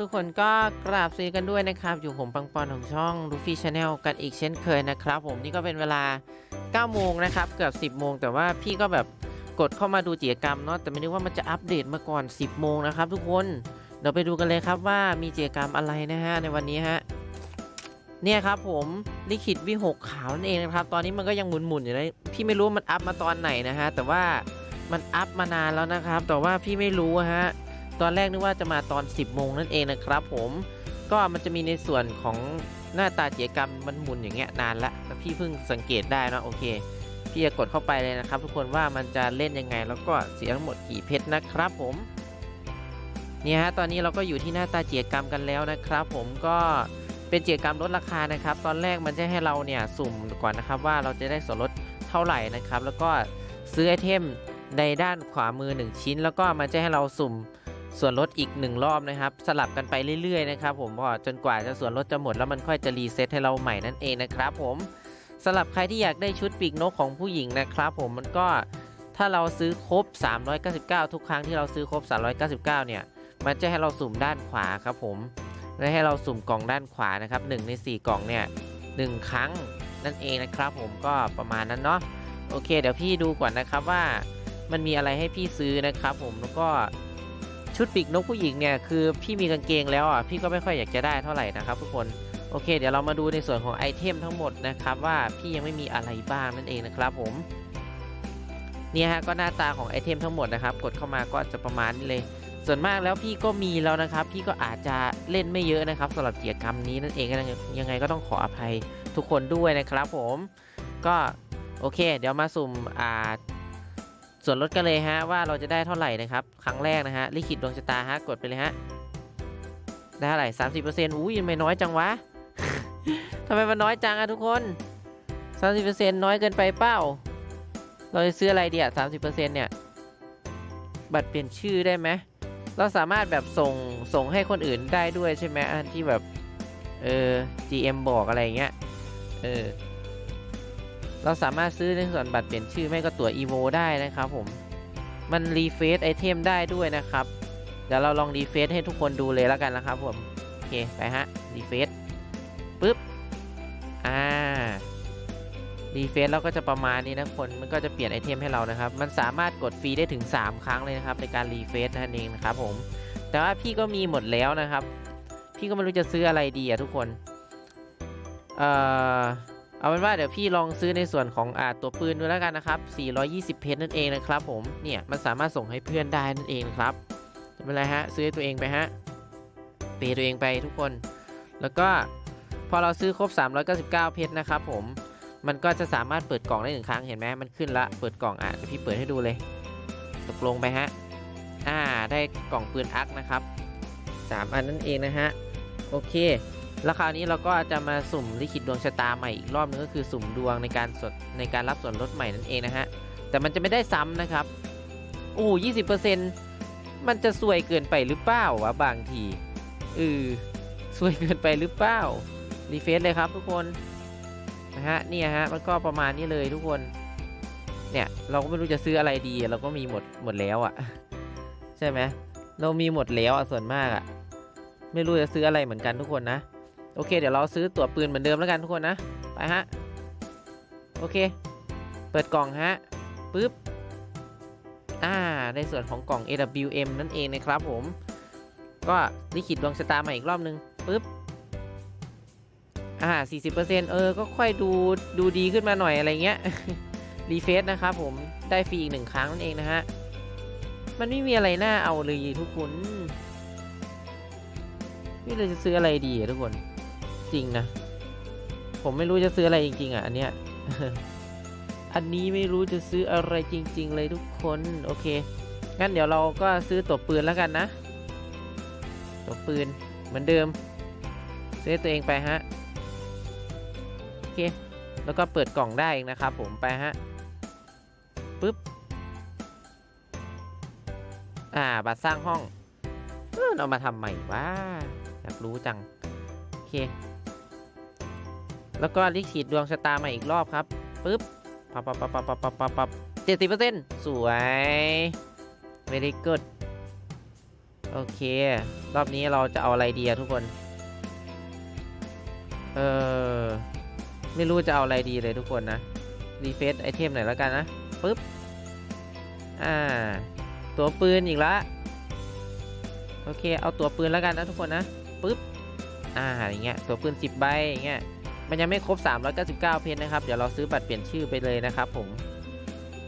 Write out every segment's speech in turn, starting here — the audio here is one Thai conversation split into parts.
ทุกคนก็กราบสวีกันด้วยนะครับ อยู่ผมปังปอนของช่องลูฟี่ชาแนลกันอีกเช่นเคยนะครับ ผมนี่ก็เป็นเวลา 9 โมงนะครับ เกือบ 10 โมง แต่ว่าพี่ก็แบบกดเข้ามาดูกิจกรรมเนาะแต่ไม่นึกว่ามันจะอัปเดตมาก่อน 10 โมงนะครับ ทุกคนเดี๋ยวไปดูกันเลยครับว่ามีกิจกรรมอะไรนะฮะในวันนี้ฮะเนี่ยครับผมลิขิตวิหกขาวนั่นเองนะครับ ตอนนี้มันก็ยังหมุนๆอยู่เลยพี่ไม่รู้ว่ามันอัพมาตอนไหนนะฮะแต่ว่ามันอัพมานานแล้วนะครับ แต่ว่าพี่ไม่รู้ฮะ ตอนแรกนึกว่าจะมาตอน 10โมงนั่นเองนะครับผมก็มันจะมีในส่วนของหน้าตากิจกรรมมันหมุนอย่างเงี้ยนานละแล้วพี่เพิ่งสังเกตได้นะโอเคพี่จะกดเข้าไปเลยนะครับ ทุกคนว่ามันจะเล่นยังไง แล้วก็เสียทั้งหมดกี่เพชรนะครับผมเนี่ยฮะตอนนี้เราก็อยู่ที่หน้าตากิจกรรมกันแล้วนะครับ ผมก็เป็นกิจกรรมลดราคานะครับ ตอนแรกมันจะให้เราเนี่ยสุ่มก่อนนะครับ ว่าเราจะได้ส่วนลดเท่าไหร่นะครับ แล้วก็ซื้อไอเทมในด้านขวามือ 1 ชิ้น แล้วก็มันจะให้เราสุ่ม ส่วนลดอีก 1 รอบนะครับ สลับกันไปเรื่อยๆนะครับผมพอจนกว่าจะส่วนลดจะหมดแล้วมันค่อยจะรีเซ็ตให้เราใหม่นั่นเองนะครับผมสำหรับใครที่อยากได้ชุดปีกนกของผู้หญิงนะครับผมมันก็ถ้าเราซื้อครบ 399 ทุกครั้งที่เราซื้อครบ 399 เนี่ย มันจะให้เราสุ่มด้านขวาครับผมและให้เราสุ่มกล่องด้านขวานะครับ1ใน 4 กล่องเนี่ยหนึ่งครั้งนั่นเองนะครับ ผมก็ประมาณนั้นเนาะโอเค เดี๋ยวพี่ดูก่อนนะครับว่ามันมีอะไรให้พี่ซื้อนะครับ ผมแล้วก็ ชุดปีกนกผู้หญิงเนี่ยคือพี่มีกางเกงแล้วอะพี่ก็ไม่ค่อยอยากจะได้เท่าไหร่นะครับทุกคนโอเค เดี๋ยวเรามาดูในส่วนของไอเทมทั้งหมดนะครับว่าพี่ยังไม่มีอะไรบ้างนั่นเองนะครับผมเนี่ยฮะก็หน้าตาของไอเทมทั้งหมดนะครับกดเข้ามาก็จะประมาณนี้เลย ส่วนมากแล้วพี่ก็มีแล้วนะครับ พี่ก็อาจจะเล่นไม่เยอะนะครับสำหรับกิจกรรมนี้นั่นเองยังไงก็ต้องขออภัยทุกคนด้วยนะครับผมก็โอเค เดี๋ยวมาสุ่มอ่า ส่วนลดกันเลยฮะว่าเราจะได้เท่าไหร่นะครับ ครั้งแรกนะฮะลิขิตดวงชะตาฮะกดไปเลยฮะได้เท่าไหร่สามสิบเปอร์เซ็นต์อุ้ยทำไมน้อยจังวะทำไมมันน้อยจังอะทุกคนสามสิบเปอร์เซ็นต์น้อยเกินไปเปล่าเราจะซื้ออะไรดีอะสามสิบเปอร์เซ็นต์เนี่ยบัตรเปลี่ยนชื่อได้ไหมเราสามารถแบบส่งส่งให้คนอื่นได้ด้วยใช่ไหมอันที่แบบเออ GM บอกอะไรเงี้ยเออ เราสามารถซื้อในส่วนบัตรเปลี่ยนชื่อไม่ก็ตั๋ว EVO ได้นะครับผม มันรีเฟซไอเทมได้ด้วยนะครับ เดี๋ยวเราลองรีเฟซให้ทุกคนดูเลยแล้วกันนะครับผมโอเคไปฮะรีเฟซปึ๊บอ่ารีเฟซแล้วก็จะประมาณนี้นะคนมันก็จะเปลี่ยนไอเทมให้เรานะครับ มันสามารถกดฟรีได้ถึง 3 ครั้งเลยนะครับในการรีเฟซนั่นเองนะครับผม แต่ว่าพี่ก็มีหมดแล้วนะครับ พี่ก็ไม่รู้จะซื้ออะไรดีอะทุกคน เอ่อ เอาเป็นว่าเดี๋ยวพี่ลองซื้อในส่วนของอาตัวปืนดูแล้วกันนะครับ 420 เพชรนั่นเองนะครับผมเนี่ยมันสามารถส่งให้เพื่อนได้นั่นเองครับไม่เป็นไรฮะซื้อให้ตัวเองไปฮะเปตัวเองไปทุกคน แล้วก็พอเราซื้อครบ 399 เพชรนะครับผมมันก็จะสามารถเปิดกล่องได้หนึ่งครั้งเห็นไหมมันขึ้นละเปิดกล่องอะเดี๋ยวพี่เปิดให้ดูเลยตกลงไปฮะอ่าได้กล่องปืนอักนะครับ 3 อันนั่นเองนะฮะโอเค แล้วคราวนี้เราก็จะมาสุ่มลิขิตดวงชะตาใหม่อีกรอบนึงก็คือสุ่มดวงในการสดในการรับส่วนลดใหม่นั่นเองนะฮะ แต่มันจะไม่ได้ซ้ำนะครับ โอ้ยี่สิบเปอร์เซ็นต์มันจะสวยเกินไปหรือเปล่าวะบางทีเออสวยเกินไปหรือเปล่ารีเฟซเลยครับทุกคนนะฮะเนี่ยฮะมันก็ประมาณนี้เลยทุกคน เนี่ยเราก็ไม่รู้จะซื้ออะไรดีเราก็มีหมดหมดแล้วอะ่ะ ใช่ไหมเรามีหมดแล้วอะส่วนมากอะ่ะ ไม่รู้จะซื้ออะไรเหมือนกันทุกคนนะ โอเค เดี๋ยวเราซื้อตั๋วปืนเหมือนเดิมแล้วกันทุกคนนะ ไปฮะ โอเค เปิดกล่องฮะปึ๊บ อ่า ในส่วนของกล่อง AWM นั่นเองนะครับผม ก็ลิขิตดวงชะตาใหม่อีกรอบนึงปึ๊บ อ่า 40%เออ ก็ค่อยดู ดูดีขึ้นมาหน่อยอะไรเงี้ย รีเฟซนะครับผม ได้ฟรีอีกหนึ่งครั้งนั่นเองนะฮะ มันไม่มีอะไรน่าเอาเลยทุกคนนี่เราจะซื้ออะไรดีทุกคน จริงนะ ผมไม่รู้จะซื้ออะไรจริง ๆ อะ อันเนี้ย อันนี้ไม่รู้จะซื้ออะไรจริง ๆ เลยทุกคน โอเค งั้นเดี๋ยวเราก็ซื้อตัวปืนแล้วกันนะ ตัวปืนเหมือนเดิม ซื้อตัวเองไปฮะ โอเค แล้วก็เปิดกล่องได้เองนะครับผมไปฮะ ปึ๊บ อ่า บัตรสร้างห้อง เออเอามาทำใหม่วะอยากรู้จัง โอเค แล้วก็ลิขิตดวงชะตาใหม่อีกรอบครับปึ๊บปับปับปับปับปับปับปับปับเจ็ดสิบเปอร์เซ็นต์สวย very good โอเค รอบนี้เราจะเอาอะไรดีอะทุกคน เออ ไม่รู้จะเอาอะไรดีเลยทุกคนนะ รีเฟซไอเทมหน่อยแล้วกันนะปึ๊บ อ่า ตัวปืนอีกละโอเค เอาตัวปืนแล้วกันนะทุกคนนะปึ๊บ อ่า อย่างเงี้ย ตัวปืน10ใบอย่างเงี้ย มันยังไม่ครบ 399 เพชรนะครับ เดี๋ยวเราซื้อบัตรเปลี่ยนชื่อไปเลยนะครับผม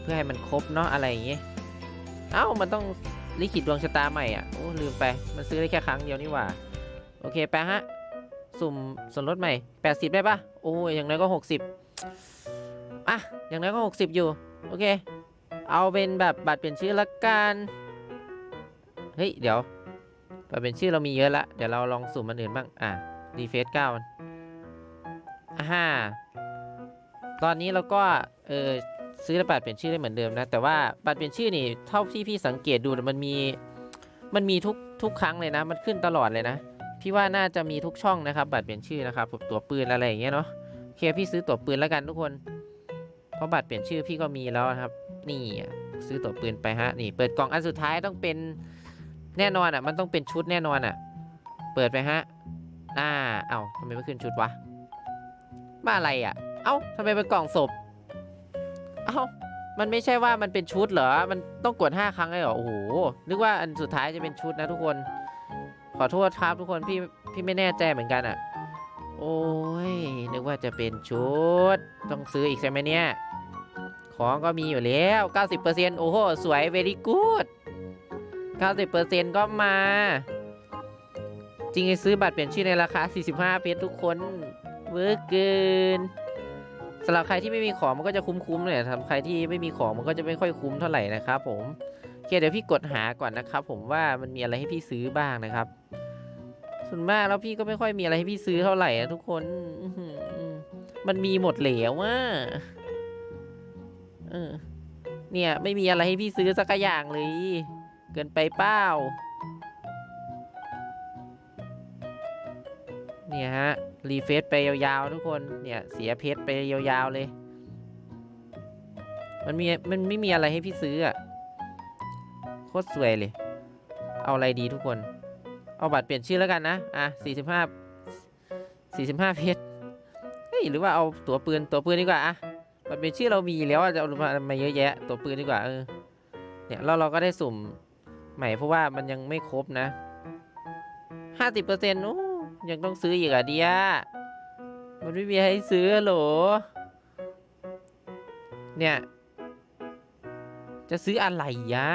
เพื่อให้มันครบเนาะอะไรอย่างเงี้ย เอ้า มันต้องลิขิตดวงชะตาใหม่อะ โอ้ ลืมไป มันซื้อได้แค่ครั้งเดียวนี่หว่า โอเค ไปฮะ สุ่มส่วนลดใหม่ 80 ได้ปะโอ้ยอย่างน้อยก็ 60 อะ อย่างน้อยก็ 60 อยู่ โอเค เอาเป็นแบบบัตรเปลี่ยนชื่อละกัน เฮ้ย เดี๋ยวบัตรเปลี่ยนชื่อเรามีเยอะละ เดี๋ยวเราลองสุ่มมันอื่นบ้าง อะรีเฟซเก้ามันอ่า ฮ่าตอนนี้เราก็เออซื้อบัตรเปลี่ยนชื่อได้เหมือนเดิมนะ แต่ว่าบัตรเปลี่ยนชื่อนี่เท่าที่พี่สังเกตดูมันมีมันมีทุกทุกครั้งเลยนะ มันขึ้นตลอดเลยนะพี่ว่าน่าจะมีทุกช่องนะครับ บัตรเปลี่ยนชื่อนะครับแบบตัวปืนอะไรอย่างเงี้ยเนาะโอเคพี่ซื้อตัวปืนแล้วกันทุกคนเพราะบัตรเปลี่ยนชื่อพี่ก็มีแล้วนะครับ นี่ซื้อตัวปืนไปฮะนี่ เปิดกล่องอันสุดท้ายต้องเป็นแน่นอนอะ มันต้องเป็นชุดแน่นอนอะ เปิดไปฮะอ่าเอ้าทำไมไม่ขึ้นชุดวะ บ้าอะไรอะ เอ้าทำไมเป็นกล่องศพ เอ้า มันไม่ใช่ว่ามันเป็นชุดเหรอ มันต้องกด 5 ครั้งเลยเหรอ โอ้โห นึกว่าอันสุดท้ายจะเป็นชุดนะทุกคน ขอโทษครับทุกคน พี่ พี่ไม่แน่ใจเหมือนกันอะ โอ้ย นึกว่าจะเป็นชุด ต้องซื้ออีกใช่ไหมเนี่ย ของก็มีอยู่แล้ว 90%โอ้โห สวย very good 90%ก็มา จริงๆซื้อบัตรเปลี่ยนชื่อในราคา 45 เพชรทุกคน เวอร์เกินสำหรับใครที่ไม่มีของมันก็จะคุ้มๆหน่อยสำหรับใครที่ไม่มีของมันก็จะไม่ค่อยคุ้มเท่าไหร่นะครับผมโอเคเดี๋ยวพี่กดหาก่อนนะครับ ผมว่ามันมีอะไรให้พี่ซื้อบ้างนะครับ ส่วนมากแล้วพี่ก็ไม่ค่อยมีอะไรให้พี่ซื้อเท่าไหร่นะทุกคนมันมีหมดแล้วว่าเออเนี่ย ไม่มีอะไรให้พี่ซื้อสักอย่างเลย เกินไปเป้า เนี่ยฮะ รีเฟซไปยาวๆทุกคน เนี่ย เสียเพชรไปยาวๆเลย มันมี มันไม่มีอะไรให้พี่ซื้ออะโคตรสวยเลย เอาอะไรดีทุกคน เอาบัตรเปลี่ยนชื่อแล้วกันนะ อะสี่สิบห้าสี่สิบห้าเพชร เฮ้ย หรือว่าเอาตัวปืน ตัวปืนดีกว่าอะบัตรเปลี่ยนชื่อเรามีแล้วจะเอามามาเยอะแยะ ตัวปืนดีกว่า เออ เนี่ยเราเราก็ได้สุ่มใหม่เพราะว่ามันยังไม่ครบนะห้าสิบเปอร์เซ็นต์โอ้ ยังต้องซื้ออีกอะเดียมันไม่มีให้ซื้อหรอ เนี่ย จะซื้ออะไรยะ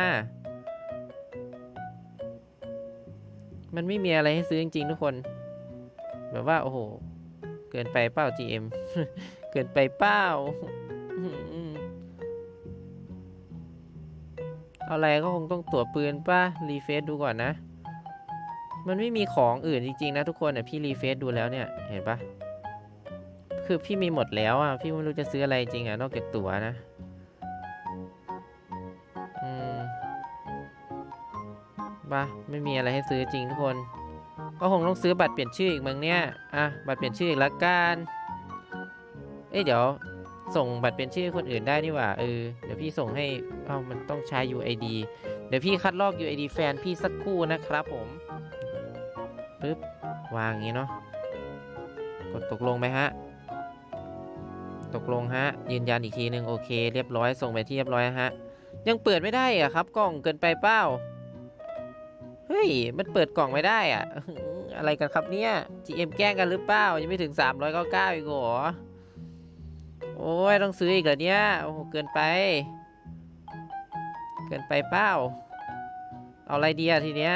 มันไม่มีอะไรให้ซื้อจริงๆทุกคน แบบว่า โอ้โห เกินไปเป้า GM เกินไปเป้าอะไรก็คงต้องตัวปืนป่ะ รีเฟซดูก่อนนะ มันไม่มีของอื่นจริงๆนะทุกคนเนี่ยพี่รีเฟซดูแล้วเนี่ยเห็นปะคือพี่มีหมดแล้วอะพี่ไม่รู้จะซื้ออะไรจริงอะนอกจากตั๋วนะอืมปะไม่มีอะไรให้ซื้อจริงทุกคน ก็คงต้องซื้อบัตรเปลี่ยนชื่ออีกมั้งเนี่ยอะบัตรเปลี่ยนชื่ออีกละกันเอ้ยเดี๋ยวส่งบัตรเปลี่ยนชื่อให้คนอื่นได้นี่หว่าเออเดี๋ยวพี่ส่งให้เอ้ามันต้องใช้ UID เดี๋ยวพี่คัดลอก UID แฟนพี่สักครู่นะครับผม ปึ๊บวางอย่างนี้เนาะกดตกลงไปฮะ ตกลงฮะ ยืนยันอีกทีหนึ่งโอเค เรียบร้อยส่งไปที่เรียบร้อยฮะ ยังเปิดไม่ได้อะครับ กล่องเกินไปเป้าเฮ้ย มันเปิดกล่องไม่ได้อะอะไรกันครับเนี่ย GM แกล้งกันหรือเปล่ายังไม่ถึง 399อีกเหรอโอ้ยต้องซื้ออีกเหรอเนี่ยโอ้โหเกินไป เกินไปเป้าเอาอะไรดีอะทีเนี้ย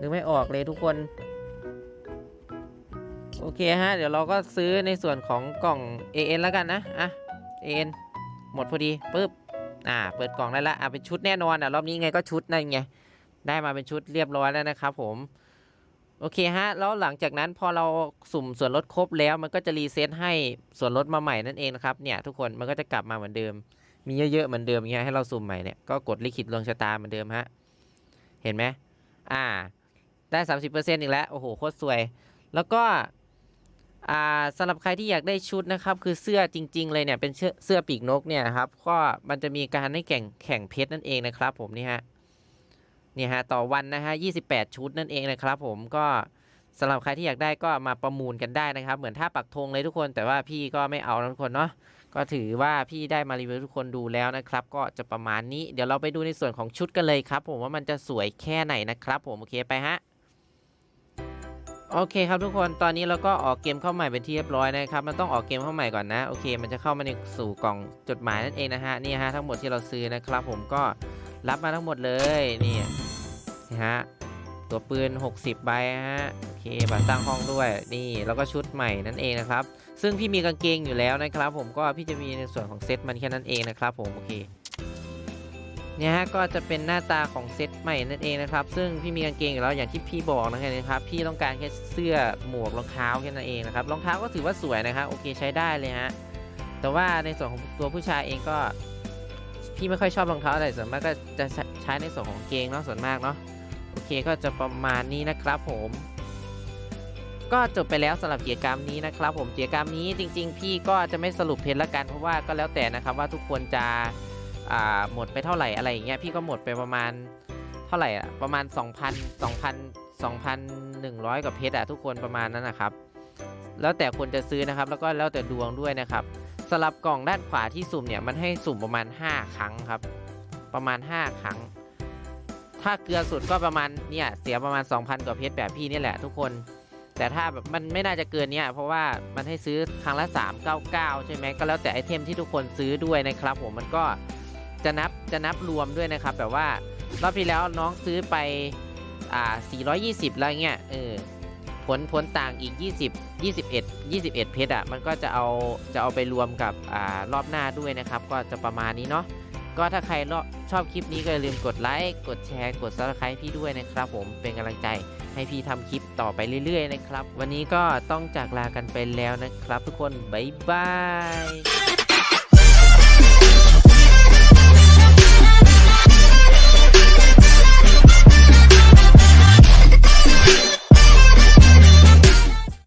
นึกไม่ออกเลยทุกคน โอเคฮะ เดี๋ยวเราก็ซื้อในส่วนของกล่อง AN แล้วกันนะ อะ AN หมดพอดีปึ๊บ อ่า เปิดกล่องได้ละ อะ เป็นชุดแน่นอนอะ รอบนี้ไงก็ชุดนั่นไง ได้มาเป็นชุดเรียบร้อยแล้วนะครับผม โอเคฮะ แล้วหลังจากนั้นพอเราสุ่มส่วนลดครบแล้ว มันก็จะรีเซ็ตให้ส่วนลดมาใหม่นั่นเองนะครับ เนี่ยทุกคน มันก็จะกลับมาเหมือนเดิม มีเยอะๆเหมือนเดิมเงี้ย ให้เราสุ่มใหม่เนี่ย ก็กดลิขิตดวงชะตาเหมือนเดิมฮะ เห็นไหมอ่า ได้สามสิบเปอร์เซ็นต์อีกแล้ว โอ้โห โคตรสวย แล้วก็อ่าสำหรับใครที่อยากได้ชุดนะครับ คือเสื้อจริง ๆ เลยเนี่ยเป็นเสื้อเสื้อปีกนกเนี่ยครับ ก็มันจะมีการให้แข่งแข่งเพชรนั่นเองนะครับ ผมนี่ฮะนี่ฮะต่อวันนะฮะ28ชุดนั่นเองนะครับ ผมก็สำหรับใครที่อยากได้ก็มาประมูลกันได้นะครับ เหมือนท่าปักธงเลยทุกคน แต่ว่าพี่ก็ไม่เอาทุกคนเนาะก็ถือว่าพี่ได้มารีวิวทุกคนดูแล้วนะครับ ก็จะประมาณนี้เดี๋ยวเราไปดูในส่วนของชุดกันเลยครับ ผมว่ามันจะสวยแค่ไหนนะครับ ผมโอเคไปฮะ โอเคครับทุกคนตอนนี้เราก็ออกเกมเข้าใหม่เป็นที่เรียบร้อยนะครับ มันต้องออกเกมเข้าใหม่ก่อนนะโอเค มันจะเข้ามาในสู่กล่องจดหมายนั่นเองนะฮะนี่ฮะทั้งหมดที่เราซื้อนะครับ ผมก็รับมาทั้งหมดเลยนี่นะฮะตัวปืน 60 ใบฮะโอเคบัตรสร้างห้องด้วยนี่แล้วก็ชุดใหม่นั่นเองนะครับ ซึ่งพี่มีกางเกงอยู่แล้วนะครับ ผมก็พี่จะมีในส่วนของเซตมันแค่นั้นเองนะครับ ผมโอเค เนี่ยฮะก็จะเป็นหน้าตาของเซตใหม่นั่นเองนะครับ ซึ่งพี่มีกางเกงอยู่แล้วอย่างที่พี่บอกนะครับ พี่ต้องการแค่เสื้อหมวกรองเท้าแค่นั้นเองนะครับรองเท้าก็ถือว่าสวยนะครับโอเคใช้ได้เลยฮะแต่ว่าในส่วนของตัวผู้ชายเองก็ พี่ไม่ค่อยชอบรองเท้าอะไรส่วนมากก็จะใช้ในส่วนของกางเกงเนาะส่วนมากเนาะโอเคก็จะประมาณนี้นะครับผมก็จบไปแล้วสำหรับกิจกรรมนี้นะครับ ผมกิจกรรมนี้จริง ๆ พี่ก็จะไม่สรุปเพจละกันเพราะว่าก็แล้วแต่นะครับว่าทุกคนจะ อ่าหมดไปเท่าไหร่อะไรอย่างเงี้ยพี่ก็หมดไปประมาณเท่าไหร่อะประมาณ 2,000 2,000 2,100กับเพชรอะทุกคนประมาณนั้นนะครับ แล้วแต่คนจะซื้อนะครับ แล้วก็แล้วแต่ดวงด้วยนะครับสำหรับกล่องด้านขวาที่สุ่มเนี่ยมันให้สุ่มประมาณ 5 ครั้งครับ ประมาณ 5 ครั้ง ถ้าเกลือสุดก็ประมาณเนี่ยเสียประมาณ 2,000 กว่าเพชรแบบพี่นี่แหละทุกคน แต่ถ้าแบบมันไม่น่าจะเกินเนี้ยเพราะว่ามันให้ซื้อครั้งละ 399 ใช่ไหมก็แล้วแต่ไอเทมที่ทุกคนซื้อด้วยนะครับผมมันก็ จะนับจะนับรวมด้วยนะครับ แบบว่ารอบที่แล้วน้องซื้อไปอ่า420 แล้วเงี้ยเออผลผลต่างอีก 20 21 21 เพชรอะมันก็จะเอาจะเอาไปรวมกับอ่ารอบหน้าด้วยนะครับ ก็จะประมาณนี้เนาะก็ถ้าใครชอบคลิปนี้ก็อย่าลืมกดไลค์กดแชร์กด subscribe พี่ด้วยนะครับ ผมเป็นกำลังใจให้พี่ทำคลิปต่อไปเรื่อย ๆ นะครับ วันนี้ก็ต้องจากลากันไปแล้วนะครับ ทุกคน บ๊ายบาย